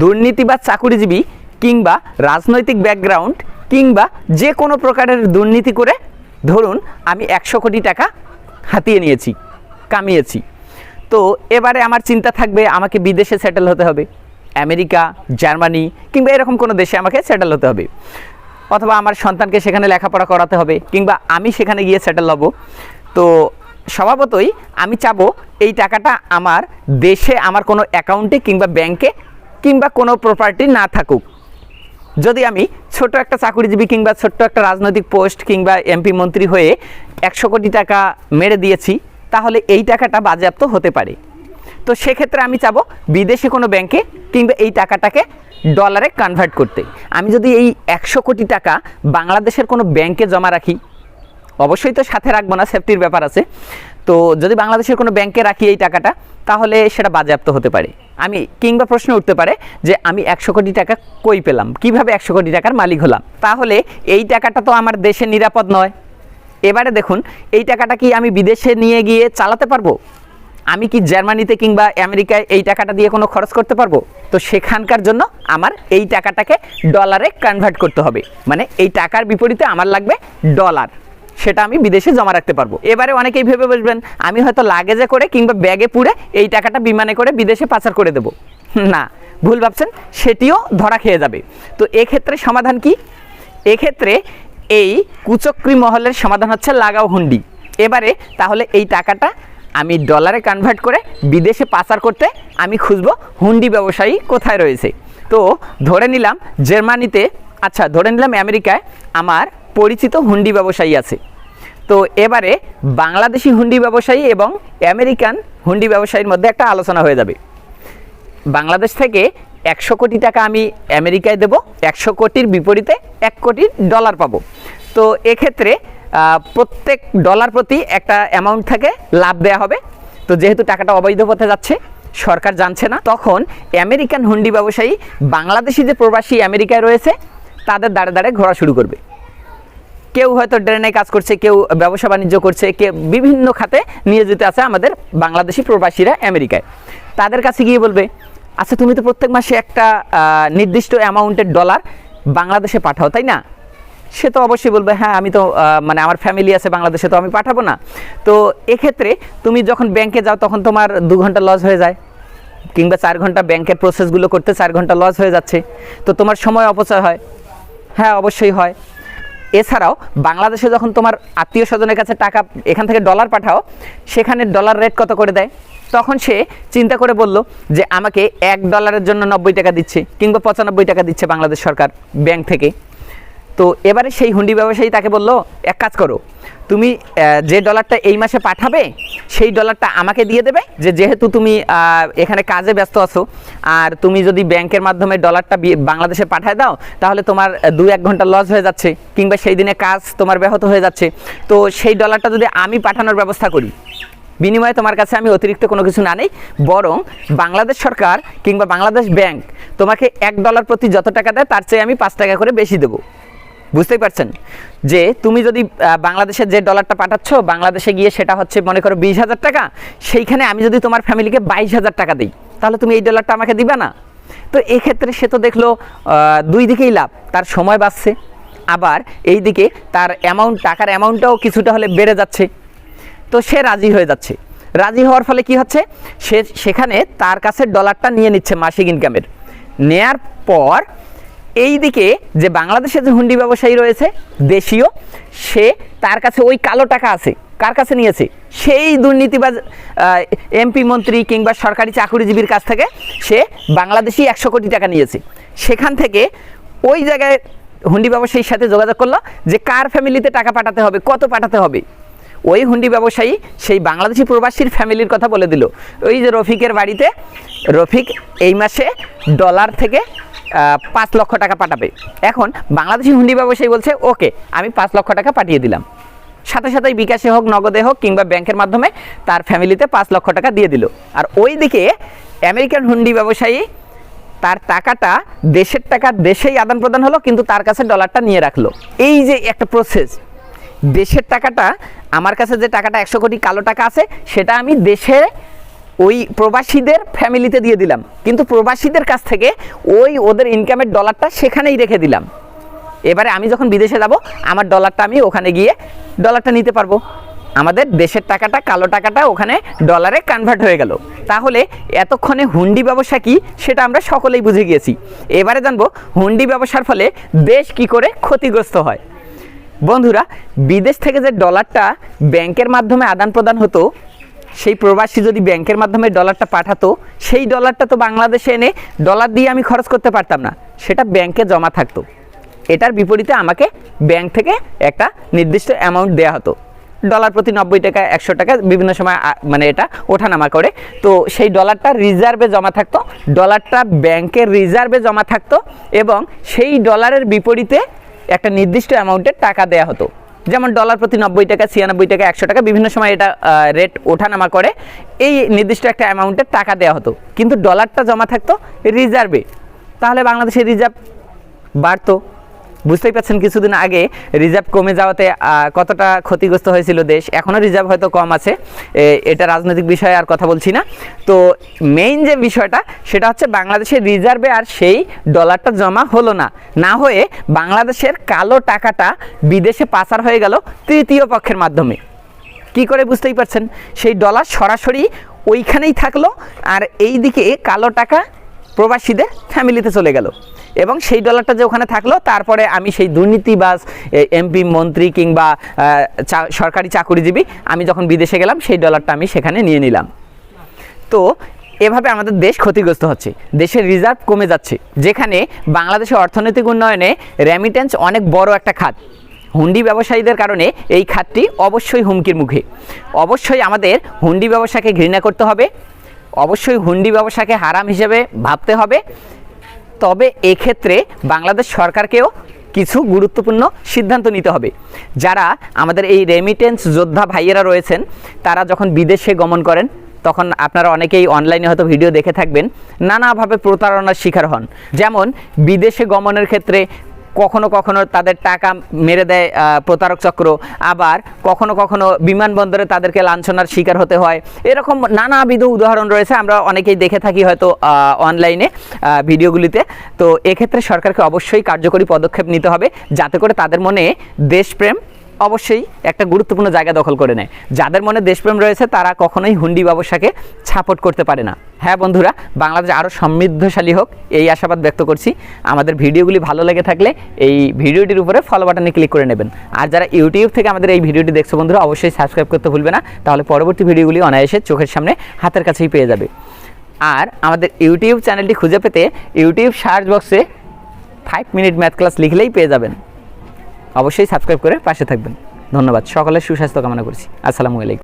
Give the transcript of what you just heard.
দুর্নীতি বা চাকুরিজীবী কিংবা রাজনৈতিক ব্যাকগ্রাউন্ড কিংবা যে কোনো প্রকারের দুর্নীতি করে, ধরুন আমি একশো কোটি টাকা হাতিয়ে নিয়েছি, কামিয়েছি। তো এবারে আমার চিন্তা থাকবে আমাকে বিদেশে সেটেল হতে হবে। আমেরিকা, জার্মানি কিংবা এরকম কোনো দেশে আমাকে সেটেল হতে হবে। অথবা আমার সন্তানকে সেখানে লেখাপড়া করাতে হবে কিংবা আমি সেখানে গিয়ে সেটেল হব। তো স্বভাবতই আমি চাবো এই টাকাটা আমার দেশে, আমার কোনো অ্যাকাউন্টে কিংবা ব্যাংকে কিংবা কোনো প্রপার্টি না থাকুক। যদি আমি ছোট একটা চাকরিজীবী কিংবা ছোট্ট একটা রাজনৈতিক পোস্ট কিংবা এমপি মন্ত্রী হয়ে একশো কোটি টাকা মেরে দিয়েছি, তাহলে এই টাকাটা বাজেয়াপ্ত হতে পারে। তো সেক্ষেত্রে আমি চাবো বিদেশি কোনো ব্যাংকে কিংবা এই টাকাটাকে ডলারে কনভার্ট করতে। আমি যদি এই একশো কোটি টাকা বাংলাদেশের কোনো ব্যাংকে জমা রাখি, অবশ্যই তো সাথে রাখব না সেফটির ব্যাপার আছে। তো যদি বাংলাদেশের কোনো ব্যাংকে রাখি এই টাকাটা, তাহলে সেটা বাজেয়াপ্ত হতে পারে। আমি কিংবা প্রশ্ন উঠতে পারে যে আমি একশো কোটি টাকা কই পেলাম? কীভাবে একশো কোটি টাকার মালিক হলাম? তাহলে এই টাকাটা তো আমার দেশে নিরাপদ নয়। এবারে দেখুন, এই টাকাটা কি আমি বিদেশে নিয়ে গিয়ে চালাতে পারব? আমি কি জার্মানিতে কিংবা আমেরিকায় এই টাকাটা দিয়ে কোনো খরচ করতে পারব? তো সেখানকার জন্য আমার এই টাকাটাকে ডলারে কনভার্ট করতে হবে। মানে এই টাকার বিপরীতে আমার লাগবে ডলার সেটা আমি বিদেশে জমা রাখতে পারব। এবারে অনেকেই ভেবে বসবেন, আমি হয়তো লাগেজে করে কিংবা ব্যাগে পুরে এই টাকাটা বিমানে করে বিদেশে পাচার করে দেবো। না, ভুল ভাবছেন, সেটিও ধরা খেয়ে যাবে। তো এক্ষেত্রে সমাধান কি? এক্ষেত্রে এই কুচক্রি মহলের সমাধান হচ্ছে লাগাও হুন্ডি। এবারে তাহলে এই টাকাটা আমি ডলারে কনভার্ট করে বিদেশে পাচার করতে আমি খুঁজবো হুন্ডি ব্যবসায়ী কোথায় রয়েছে। তো ধরে নিলাম, জার্মানিতে আচ্ছা ধরে নিলাম আমেরিকায় আমার পরিচিত হুন্ডি ব্যবসায়ী আছে। তো এবারে বাংলাদেশি হুন্ডি ব্যবসায়ী এবং আমেরিকান হুন্ডি ব্যবসায়ীর মধ্যে একটা আলোচনা হয়ে যাবে। বাংলাদেশ থেকে একশো কোটি টাকা আমি আমেরিকায় দেব, একশো কোটির বিপরীতে এক কোটি ডলার পাবো। তো এক্ষেত্রে প্রত্যেক ডলার প্রতি একটা অ্যামাউন্ট থেকে লাভ দেওয়া হবে। তো যেহেতু টাকাটা অবৈধ পথে যাচ্ছে, সরকার জানছে না, তখন আমেরিকান হুন্ডি ব্যবসায়ী বাংলাদেশি যে প্রবাসী আমেরিকায় রয়েছে, তাদের দাঁড়ে দাঁড়ে ঘোরা শুরু করবে। কেউ হয়তো ড্রেনে কাজ করছে, কেউ ব্যবসা বাণিজ্য করছে, কেউ বিভিন্ন খাতে নিয়োজিত আছে আমাদের বাংলাদেশি প্রবাসীরা আমেরিকায়। তাদের কাছে গিয়ে বলবে আচ্ছা তুমি তো প্রত্যেক মাসে একটা নির্দিষ্ট অ্যামাউন্টের ডলার বাংলাদেশে পাঠাও, তাই না? সে তো অবশ্যই বলবে হ্যাঁ আমি তো মানে আমার ফ্যামিলি আছে বাংলাদেশে, তো আমি পাঠাবো না। তো এক্ষেত্রে তুমি যখন ব্যাংকে যাও, তখন তোমার দু ঘণ্টা লস হয়ে যায়, কিংবা চার ঘণ্টা ব্যাংকের প্রসেসগুলো করতে চার ঘণ্টা লস হয়ে যাচ্ছে। তো তোমার সময় অপচয় হয়। হ্যাঁ অবশ্যই হয়। এছাড়াও বাংলাদেশে যখন তোমার আত্মীয় স্বজনের কাছে টাকা এখান থেকে ডলার পাঠাও, সেখানে ডলার রেট কত করে দেয়? তখন সে চিন্তা করে বলল যে আমাকে এক ডলারের জন্য নব্বই টাকা দিচ্ছে কিংবা পঁচানব্বই টাকা দিচ্ছে বাংলাদেশ সরকার ব্যাংক থেকে। তো এবারে সেই হুন্ডি ব্যবসায়ী তাকে বলল, এক কাজ করো তুমি যে ডলারটা এই মাসে পাঠাবে, সেই ডলারটা আমাকে দিয়ে দেবে। যে যেহেতু তুমি এখানে কাজে ব্যস্ত আছো, আর তুমি যদি ব্যাংকের মাধ্যমে ডলারটা বাংলাদেশে পাঠায় দাও, তাহলে তোমার দু এক ঘণ্টা লস হয়ে যাচ্ছে, কিংবা সেই দিনে কাজ তোমার ব্যাহত হয়ে যাচ্ছে। তো সেই ডলারটা যদি আমি পাঠানোর ব্যবস্থা করি, বিনিময়ে তোমার কাছে আমি অতিরিক্ত কোনো কিছু না নেই, বরং বাংলাদেশ সরকার কিংবা বাংলাদেশ ব্যাংক তোমাকে এক ডলার প্রতি যত টাকা দেয়, তার চেয়ে আমি পাঁচ টাকা করে বেশি দেবো। বুঝতেই পারছেন? যে তুমি যদি বাংলাদেশে যে ডলারটা পাঠাচ্ছ, বাংলাদেশে গিয়ে সেটা হচ্ছে মনে করো বিশ হাজার টাকা, সেইখানে আমি যদি তোমার ফ্যামিলিকে বাইশ হাজার টাকা দিই, তাহলে তুমি এই ডলারটা আমাকে দিবে না? তো এই ক্ষেত্রে সে তো দেখল দুই দিকেই লাভ, তার সময় বাঁচছে। আবার এই দিকে তার অ্যামাউন্ট টাকার অ্যামাউন্টটাও কিছুটা হলে বেড়ে যাচ্ছে। তো সে রাজি হয়ে যাচ্ছে। রাজি হওয়ার ফলে কি হচ্ছে? সে, সেখানে তার কাছে ডলারটা নিয়ে নিচ্ছে মাসিক ইনকামের নেয়ার পর এই দিকে যে বাংলাদেশে যে হুন্ডি ব্যবসায়ী রয়েছে, দেশীয়, সে তার কাছে ওই কালো টাকা আছে। কার কাছে নিয়েছে? সেই দুর্নীতিবাজ এমপি মন্ত্রী কিংবা সরকারি চাকরিজীবীর কাছ থেকে সে বাংলাদেশি একশো কোটি টাকা নিয়েছে। সেখান থেকে ওই জায়গায় হুন্ডি ব্যবসায়ীর সাথে যোগাযোগ করল যে কার ফ্যামিলিতে টাকা পাঠাতে হবে, কত পাঠাতে হবে? ওই হুন্ডি ব্যবসায়ী সেই বাংলাদেশি প্রবাসীর ফ্যামিলির কথা বলে দিল। ওই যে রফিকের বাড়িতে রফিক এই মাসে ডলার থেকে পাঁচ লক্ষ টাকা পাঠাবে। এখন বাংলাদেশি হুন্ডি ব্যবসায়ী বলছে, ওকে, আমি পাঁচ লক্ষ টাকা পাঠিয়ে দিলাম। সাথে সাথেই বিকাশে হোক, নগদে হোক, কিংবা ব্যাংকের মাধ্যমে তার ফ্যামিলিতে পাঁচ লক্ষ টাকা দিয়ে দিল। আর ওই দিকে আমেরিকান হুন্ডি ব্যবসায়ী, তার টাকাটা দেশের টাকা দেশেই আদান প্রদান হলো, কিন্তু তার কাছে ডলারটা নিয়ে রাখল। এই যে একটা প্রসেস দেশের টাকাটা, আমার কাছে যে টাকাটা একশো কোটি কালো টাকা আছে, সেটা আমি দেশে ওই প্রবাসীদের ফ্যামিলিতে দিয়ে দিলাম। কিন্তু প্রবাসীদের কাছ থেকে ওই ওদের ইনকামের ডলারটা সেখানেই রেখে দিলাম। এবারে আমি যখন বিদেশে যাব, আমার ডলারটা আমি ওখানে গিয়ে ডলারটা নিতে পারব। আমাদের দেশের টাকাটা, কালো টাকাটা ওখানে ডলারে কনভার্ট হয়ে গেল। তাহলে এতক্ষণে হুন্ডি ব্যবসা কি, সেটা আমরা সকলেই বুঝে গিয়েছি। এবারে জানব, হুন্ডি ব্যবসার ফলে দেশ কি করে ক্ষতিগ্রস্ত হয়। বন্ধুরা, বিদেশ থেকে যে ডলারটা ব্যাংকের মাধ্যমে আদান প্রদান হতো, সেই প্রবাসী যদি ব্যাংকের মাধ্যমে ডলারটা পাঠাতো, সেই ডলারটা তো বাংলাদেশে এনে ডলার দিয়ে আমি খরচ করতে পারতাম না, সেটা ব্যাংকে জমা থাকতো। এটার বিপরীতে আমাকে ব্যাংক থেকে একটা নির্দিষ্ট অ্যামাউন্ট দেওয়া হতো। ডলার প্রতি নব্বই টাকা, একশো টাকা, বিভিন্ন সময় মানে এটা ওঠানামা করে। তো সেই ডলারটা রিজার্ভে জমা থাকতো ডলারটা ব্যাংকের রিজার্ভে জমা থাকতো এবং সেই ডলারের বিপরীতে একটা নির্দিষ্ট অ্যামাউন্টের টাকা দেওয়া হতো। যেমন ডলার প্রতি নব্বই টাকা, ছিয়ানব্বই টাকা, একশো টাকা, বিভিন্ন সময় এটা রেট ওঠানামা করে। এই নির্দিষ্ট একটা অ্যামাউন্টের টাকা দেওয়া হতো। কিন্তু ডলারটা জমা থাকতো রিজার্ভে তাহলে বাংলাদেশের রিজার্ভ বাড়তো। বুঝতেই পারছেন কিছুদিন আগে রিজার্ভ কমে যাওয়াতে কতটা ক্ষতিগ্রস্ত হয়েছিল দেশ। এখনও রিজার্ভ হয়তো কম আছে। এটা রাজনৈতিক বিষয়ে আর কথা বলছি না। তো মেইন যে বিষয়টা, সেটা হচ্ছে বাংলাদেশের রিজার্ভে আর সেই ডলারটা জমা হলো না। না হয়ে বাংলাদেশের কালো টাকাটা বিদেশে পাচার হয়ে গেল তৃতীয় পক্ষের মাধ্যমে। কি করে বুঝতেই পারছেন? সেই ডলার সরাসরি ওইখানেই থাকল, আর এই দিকে কালো টাকা প্রবাসীদের ফ্যামিলিতে চলে গেল। এবং সেই ডলারটা যে ওখানে থাকল, তারপরে আমি সেই দুর্নীতিবাজ এমপি মন্ত্রী কিংবা সরকারি চাকুরিজীবী, আমি যখন বিদেশে গেলাম, সেই ডলারটা আমি সেখানে নিয়ে নিলাম। তো, এভাবে আমাদের দেশ ক্ষতিগ্রস্ত হচ্ছে। দেশের রিজার্ভ কমে যাচ্ছে। যেখানে বাংলাদেশের অর্থনৈতিক উন্নয়নে রেমিটেন্স অনেক বড় একটা খাত। হুন্ডি ব্যবসায়ীদের কারণে এই খাতটি অবশ্যই হুমকির মুখে। অবশ্যই আমাদের হুন্ডি ব্যবসাকে ঘৃণা করতে হবে। অবশ্যই হুন্ডি ব্যবসাকে হারাম হিসেবে ভাবতে হবে। তবে এক্ষেত্রে বাংলাদেশ সরকারকেও কিছু গুরুত্বপূর্ণ সিদ্ধান্ত নিতে হবে। যারা আমাদের এই রেমিটেন্স যোদ্ধা ভাইয়েরা রয়েছেন, তারা যখন বিদেশে গমন করেন, তখন আপনারা অনেকেই অনলাইনে হয়তো ভিডিও দেখে থাকবেন, নানাভাবে প্রতারণার শিকার হন। যেমন, বিদেশে গমনের ক্ষেত্রে কখনো কখনো তাদের টাকা মেরে দেয় প্রতারক চক্র। আবার কখনো কখনো বিমানবন্দরে তাদেরকে লাঞ্ছনার শিকার হতে হয়। এরকম নানাবিধ উদাহরণ রয়েছে, আমরা অনেকেই দেখে থাকি হয়তো অনলাইনে ভিডিওগুলিতে। তো এক্ষেত্রে সরকারকে অবশ্যই কার্যকরী পদক্ষেপ নিতে হবে, যাতে করে তাদের মনে দেশপ্রেম অবশ্যই একটা গুরুত্বপূর্ণ জায়গা দখল করে নেয়। যাদের মনে দেশপ্রেম রয়েছে, তারা কখনোই হুন্ডি ব্যবসাকে সাপোর্ট করতে পারে না। হ্যাঁ বন্ধুরা, বাংলাদেশ আরও সমৃদ্ধশালী হোক, এই আশাবাদ ব্যক্ত করছি। আমাদের ভিডিওগুলি ভালো লেগে থাকলে এই ভিডিওটির উপরে ফলো বাটনে ক্লিক করে নেবেন। আর যারা ইউটিউব থেকে আমাদের এই ভিডিওটি দেখছ বন্ধুরা, অবশ্যই সাবস্ক্রাইব করতে ভুলবে না। তাহলে পরবর্তী ভিডিওগুলি অনায়াসে চোখের সামনে হাতের কাছেই পেয়ে যাবে। আর আমাদের ইউটিউব চ্যানেলটি খুঁজে পেতে ইউটিউব সার্চ বক্সে ফাইভ মিনিট ম্যাথ ক্লাস লিখলেই পেয়ে যাবেন। অবশ্যই সাবস্ক্রাইব করে পাশে থাকবেন। ধন্যবাদ। সকলের সুস্বাস্থ্য কামনা করছি। আসসালামু আলাইকুম।